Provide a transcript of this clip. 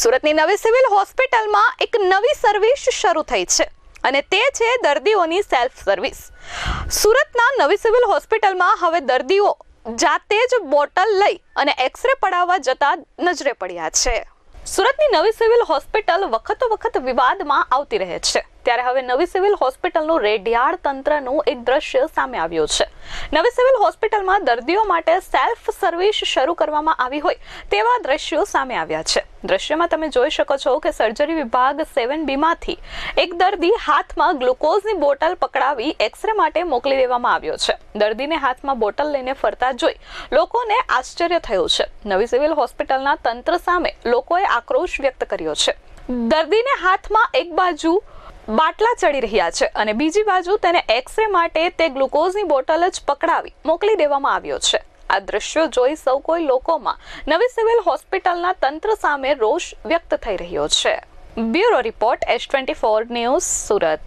સુરતની નવી સિવિલ હોસ્પિટલમાં એક નવી સર્વિસ શરૂ થઈ છે અને તે છે દર્દીઓની સેલ્ફ સર્વિસ. સુરતના નવી સિવિલ હોસ્પિટલમાં હવે દર્દીઓ જાતે જ બોટલ લઈ અને એક્સરે પડાવવા જતા નજરે પડ્યા છે. સુરતની નવી સિવિલ હોસ્પિટલ વખતો વખત વિવાદમાં આવતી રહે છે. ત્યારે હવે નવી સિવિલ હોસ્પિટલનું રેડિયાળ તંત્રનું એક દ્રશ્ય સામે આવ્યું છે. નવી સિવિલ હોસ્પિટલમાં દર્દીઓ માટે સેલ્ફ સર્વિસ શરૂ કરવામાં આવી હોય તેવા દ્રશ્યો સામે આવ્યા છે. દ્રશ્યમાં તમે જોઈ શકો છો કે સર્જરી વિભાગ સેવન બીમાંથી એક દર્દી હાથમાં ગ્લુકોઝની બોટલ પકડાવી એક્સરે માટે મોકલી દેવામાં આવ્યો છે. દર્દીને હાથમાં બોટલ લઈને ફરતા જોઈ લોકોને આશ્ચર્ય થયું છે. નવી સિવિલ હોસ્પિટલના તંત્ર સામે લોકોએ આક્રોશ વ્યક્ત કર્યો છે. દર્દીને હાથમાં એક બાજુ બાટલા ચડી રહ્યા છે અને બીજી બાજુ તેને એક્સરે માટે તે ગ્લુકોઝની બોટલ જ પકડાવી મોકલી દેવામાં આવ્યો છે. આ દ્રશ્યો જોઈ સૌ કોઈ લોકોમાં નવી સિવિલ હોસ્પિટલના તંત્ર સામે રોષ વ્યક્ત થઈ રહ્યો છે. Bureau report S twenty four news Surat.